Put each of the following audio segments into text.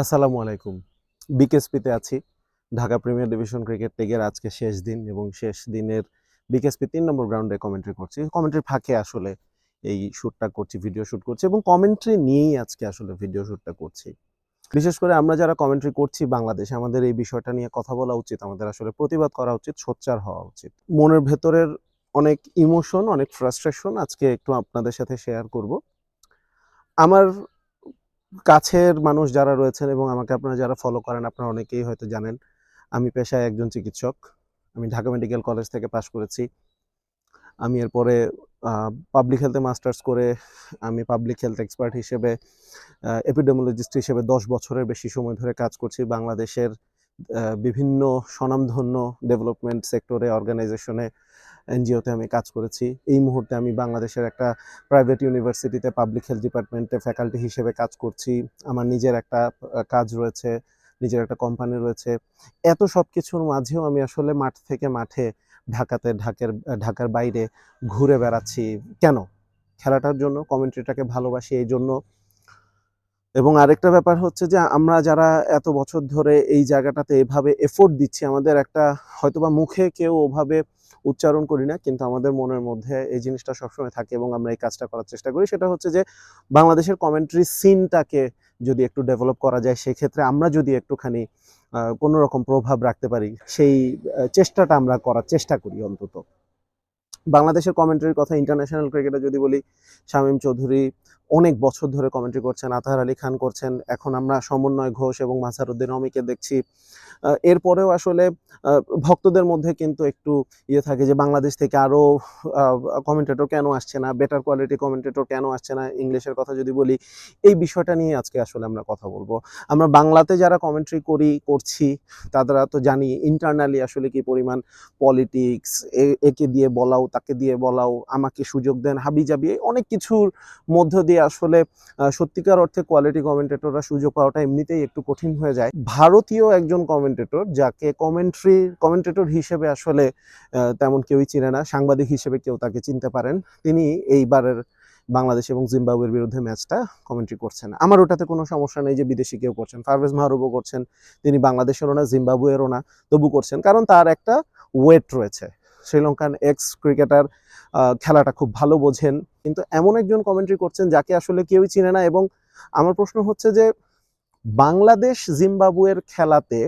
আসসালামু আলাইকুম। বিকেএসপিতে আছি, ঢাকা প্রিমিয়ার ডিভিশন ক্রিকেট লিগের আজকে শেষ দিন এবং শেষ দিনের বিকেএসপি তিন নম্বর গ্রাউন্ডে কমেন্ট্রি করছি। কমেন্ট্রির ফাঁকে আসলে এই শ্যুটটা করছি ভিডিও শ্যুট করছি এবং কমেন্ট্রি নিয়েই আজকে আসলে ভিডিও শ্যুটটা করছি। বিশেষ করে আমরা যারা কমেন্ট্রি করছি বাংলাদেশে, আমাদের এই বিষয়টা নিয়ে কথা বলা উচিত, আমাদের আসলে প্রতিবাদ করা উচিত, সোচ্চার হওয়া উচিত। মনের ভেতরের অনেক ইমোশন অনেক ফ্রাস্ট্রেশন আজকে একটু আপনাদের সাথে শেয়ার করব। আমার কাছের মানুষ যারা রয়েছেন এবং আমাকে আপনারা যারা ফলো করেন, আপনারা অনেকেই হয়তো জানেন, আমি পেশায় একজন চিকিৎসক। আমি ঢাকা মেডিকেল কলেজ থেকে পাশ করেছি। আমি এরপরে পাবলিক হেলথে মাস্টার্স করে, আমি পাবলিক হেলথ এক্সপার্ট হিসেবে এপিডেমোলজিস্ট হিসেবে দশ বছরের বেশি সময় ধরে কাজ করছি বাংলাদেশের বিভিন্ন স্বনামধন্য ডেভেলপমেন্ট সেক্টরে অর্গানাইজেশনে এনজিওতে আমি কাজ করেছি। এই মুহূর্তে আমি বাংলাদেশের একটা প্রাইভেট ইউনিভার্সিটিতে পাবলিক হেলথ ডিপার্টমেন্টে ফ্যাকাল্টি হিসেবে কাজ করছি। আমার নিজের একটা কাজ রয়েছে, নিজের একটা কোম্পানি রয়েছে। এত সব কিছুর মাঝেও আমি আসলে মাঠ থেকে মাঠে ঢাকাতে, ঢাকের, ঢাকার বাইরে ঘুরে বেড়াচ্ছি। কেন? খেলাটার জন্য কমেন্ট্রিটাকে ভালোবাসি এই জন্য। এবং আরেকটা ব্যাপার হচ্ছে যে, আমরা যারা এত বছর ধরে এই জায়গাটাতে এভাবে এফোর্ট দিচ্ছি, আমাদের একটা হয়তোবা মুখে কেউ ওভাবে উচ্চারণ করি না, কিন্তু আমাদের মনের মধ্যে এই জিনিসটা সবসময় থাকে এবং আমরা এই কাজটা করার চেষ্টা করি। সেটা হচ্ছে যে, বাংলাদেশের কমেন্ট্রি সিনটাকে যদি একটু ডেভেলপ করা যায়, সেক্ষেত্রে আমরা যদি একটুখানি কোনো রকম প্রভাব রাখতে পারি, সেই চেষ্টাটা আমরা করার চেষ্টা করি অন্তত। বাংলাদেশের কমেন্ট্রির কথা ইন্টারন্যাশনাল ক্রিকেটে যদি বলি, শামীম চৌধুরী অনেক বছর ধরে কমেন্ট্রি করছেন, আতাহার আলী খান করছেন, এখন আমরা সমন্বয় ঘোষ এবং মাসারুদ্দিন অমিকে দেখছি। এরপরেও আসলে ভক্তদের মধ্যে কিন্তু একটু ইয়ে থাকে যে বাংলাদেশ থেকে আরও কমেন্টেটর কেন আসছে না বেটার কোয়ালিটি কমেন্টেটর কেন আসছে না, ইংলিশের কথা যদি বলি, এই বিষয়টা নিয়ে আজকে আসলে আমরা কথা বলব। আমরা বাংলাতে যারা কমেন্ট্রি করি, করছি, তারা তো জানি ইন্টারনালি আসলে কি পরিমাণ পলিটিক্স একে দিয়ে বলাও তাকে দিয়ে বলাও, আমাকে সুযোগ দেন হাবি জাবি অনেক কিছুর মধ্য দিয়ে আসলে সত্যিকার অর্থে কোয়ালিটি কমেন্টেটররা সুযোগ পাওয়াটা এমনিতেই একটু কঠিন হয়ে যায়। ভারতীয় একজন কমেন্টেটর যাকে কমেন্ট্রি কমেন্টেটর হিসেবে আসলে তেমন কেউই চিনে না, সাংবাদিক হিসেবে কেউ তাকে চিনতে পারেন। তিনি এইবারের বাংলাদেশ এবং জিম্বাবুয়ের বিরুদ্ধে ম্যাচটা কমেন্ট্রি করছেন। আমার ওটাতে কোনো সমস্যা নেই যে বিদেশি কেউ করছেন। পারভেজ মাহরুবও করছেন। তিনি বাংলাদেশেরও না, জিম্বাবুয়েরও না, তবু করছেন। কারণ তার একটা ওয়েট রয়েছে। শ্রীলঙ্কান এক্স ক্রিকেটার খেলাটা খুব ভালো বোঝেন। কিন্তু এমন একজন কমেন্ট্রি করছেন যাকে আসলে কেউই চিনে না এবং আমার প্রশ্ন হচ্ছে যে, বাংলাদেশ জিম্বাবুয়ের খেলাতে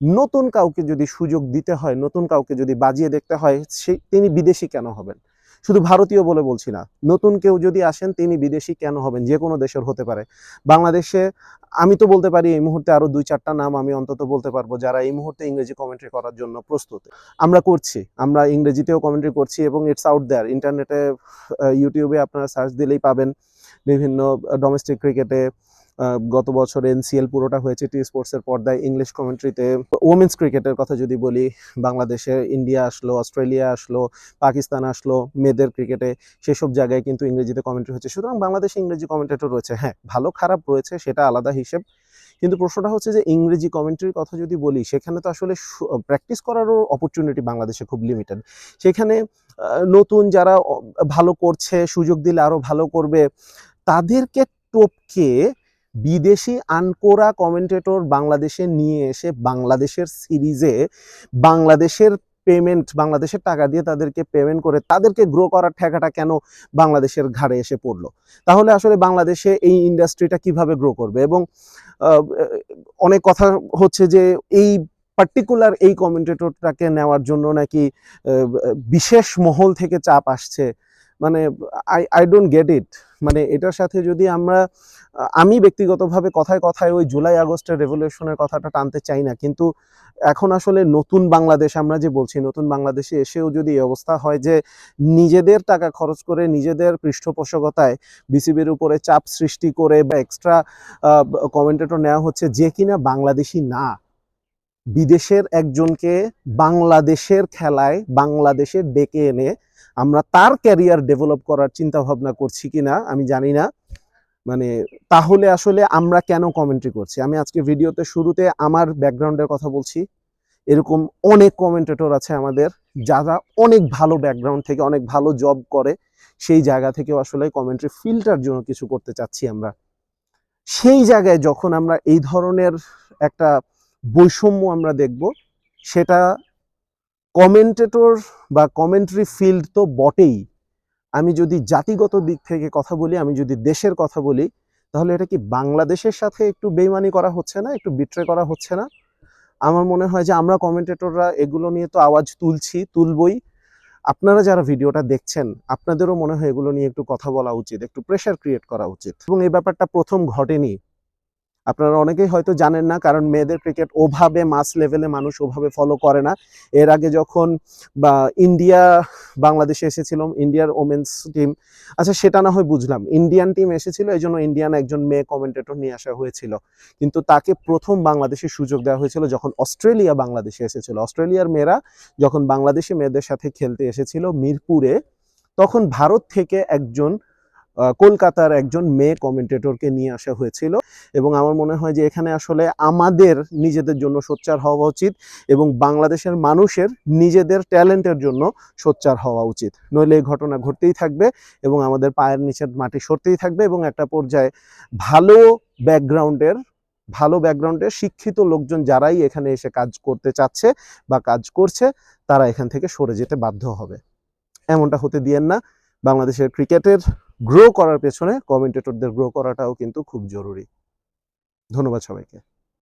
নতুন কাউকে যদি সুযোগ দিতে হয়, নতুন কাউকে যদি বাজিয়ে দেখতে হয় সেই তিনি বিদেশি কেন হবেন? শুধু ভারতীয় বলে বলছি না। নতুন কেউ যদি আসেন, তিনি বিদেশি কেন হবেন? যে কোনো দেশের হতে পারে। বাংলাদেশে আমি তো বলতে পারি, এই মুহূর্তে আরও দুই চারটা নাম আমি অন্তত বলতে পারব যারা এই মুহূর্তে ইংরেজি কমেন্ট্রি করার জন্য প্রস্তুত। আমরা করছি, আমরা ইংরেজিতেও কমেন্ট্রি করছি এবং ইটস আউট দেয়ার ইন্টারনেটে ইউটিউবে আপনারা সার্চ দিলেই পাবেন বিভিন্ন ডোমেস্টিক ক্রিকেটে গত বছর এনসিএল পুরোটা হয়েছে টি স্পোর্টসের পর্দায় ইংলিশ কমেন্ট্রিতে ওমেন্স ক্রিকেটের কথা যদি বলি, বাংলাদেশে ইন্ডিয়া আসলো অস্ট্রেলিয়া আসলো পাকিস্তান আসলো, মেয়েদের ক্রিকেটে সেসব জায়গায় কিন্তু ইংরেজিতে কমেন্ট্রি হচ্ছে। সুতরাং বাংলাদেশে ইংরেজি কমেন্টেটর রয়েছে। হ্যাঁ ভালো খারাপ রয়েছে, সেটা আলাদা হিসেব। কিন্তু প্রশ্নটা হচ্ছে যে, ইংরেজি কমেন্ট্রির কথা যদি বলি, সেখানে তো আসলে প্র্যাকটিস করারও অপরচুনিটি বাংলাদেশে খুব লিমিটেড সেখানে নতুন যারা ভালো করছে, সুযোগ দিলে আরও ভালো করবে, তাদেরকে টপকে বিদেশি আনকোরা কমেন্টেটর বাংলাদেশে নিয়ে এসে বাংলাদেশের সিরিজে বাংলাদেশের পেমেন্ট বাংলাদেশের টাকা দিয়ে তাদেরকে পেমেন্ট করে তাদেরকে গ্রো করার ঠেকাটা কেন বাংলাদেশের ঘাড়ে এসে পড়ল? তাহলে আসলে বাংলাদেশে এই ইন্ডাস্ট্রিটা কীভাবে গ্রো করবে? এবং অনেক কথা হচ্ছে যে এই পার্টিকুলার এই কমেন্টেটরটাকে নেওয়ার জন্য নাকি বিশেষ মহল থেকে চাপ আসছে মানে I I don't get it মানে এটার সাথে যদি আমরা, আমি ব্যক্তিগতভাবে কথায় কথায় ওই জুলাই আগস্টের রেভলিউশনের কথাটা টানতে চাই না। কিন্তু এখন আসলে নতুন বাংলাদেশ, আমরা যে বলছি, নতুন বাংলাদেশে এসেও যদি এই অবস্থা হয় যে নিজেদের টাকা খরচ করে নিজেদের পৃষ্ঠপোষকতায় বিসিবির উপরে চাপ সৃষ্টি করে বা এক্সট্রা কমেন্টেটর নেওয়া হচ্ছে যে কিনা বাংলাদেশি না। বিদেশের একজনকে বাংলাদেশের খেলায় বাংলাদেশে ডেকে এনে আমরা তার ক্যারিয়ার ডেভেলপ করার চিন্তা ভাবনা করছি কিনা, আমি জানি না। মানে তাহলে আসলে আমরা কেন কমেন্ট্রি করছি? আমি আজকে ভিডিওতে শুরুতে আমার ব্যাকগ্রাউন্ডের কথা বলছি। এরকম অনেক কমেন্টেটর আছে আমাদের, যারা অনেক ভালো ব্যাকগ্রাউন্ড থেকে অনেক ভালো জব করে, সেই জায়গা থেকেও আসলে কমেন্ট্রি ফিল্টার জন্য কিছু করতে চাচ্ছি আমরা। সেই জায়গায় যখন আমরা এই ধরনের একটা বৈষম্য আমরা দেখব, সেটা কমেন্টেটর বা কমেন্ট্রি ফিল্ড তো বটেই। আমি যদি জাতিগত দিক থেকে কথা বলি, আমি যদি দেশের কথা বলি, তাহলে এটা কি বাংলাদেশের সাথে একটু বেইমানি করা হচ্ছে না, একটু বিট্রে করা হচ্ছে না? আমার মনে হয় যে আমরা কমেন্টেটররা এগুলো নিয়ে তো আওয়াজ তুলছি, তুলবই। আপনারা যারা ভিডিওটা দেখছেন, আপনাদেরও মনে হয় এগুলো নিয়ে একটু কথা বলা উচিত, একটু প্রেশার ক্রিয়েট করা উচিত। এবং এই ব্যাপারটা প্রথম ঘটেনি। আপনারা অনেকেই হয়তো জানেন না, কারণ মেয়েদের ক্রিকেট ওভাবে মাস লেভেলে মানুষ ওভাবে ফলো করে না। এর আগে যখন, বা ইন্ডিয়া বাংলাদেশে এসেছিল ইন্ডিয়ার ওমেন্স টিম আচ্ছা সেটা না হয় বুঝলাম। ইন্ডিয়ান টিম এসেছিল এই জন্য ইন্ডিয়ান একজন মেয়ে কমেন্টেটর নিয়ে আসা হয়েছিল। কিন্তু তাকে প্রথম বাংলাদেশে সুযোগ দেওয়া হয়েছিল যখন অস্ট্রেলিয়া বাংলাদেশে এসেছিল। অস্ট্রেলিয়ার মেয়েরা যখন বাংলাদেশি মেয়েদের সাথে খেলতে এসেছিল মিরপুরে, তখন ভারত থেকে একজন কলকাতার একজন মেয়ে কমেন্টেটরকে নিয়ে আসা হয়েছিল এবং আমার মনে হয় যে এখানে আসলে আমাদের নিজেদের জন্য সোচ্চার হওয়া উচিত এবং বাংলাদেশের মানুষের নিজেদের ট্যালেন্টের জন্য সোচ্চার হওয়া উচিত। নইলে এই ঘটনা ঘটতেই থাকবে এবং আমাদের পায়ের নিচের মাটি সরতেই থাকবে এবং একটা পর্যায়ে ভালো ব্যাকগ্রাউন্ডের ভালো ব্যাকগ্রাউন্ডের শিক্ষিত লোকজন যারাই এখানে এসে কাজ করতে চাচ্ছে বা কাজ করছে, তারা এখান থেকে সরে যেতে বাধ্য হবে। এমনটা হতে দিয়েন না। বাংলাদেশের ক্রিকেটের গ্রো করার পেছনে কমেন্টেটরদের গ্রো করাটাও কিন্তু খুব জরুরি। ধন্যবাদ সবাইকে।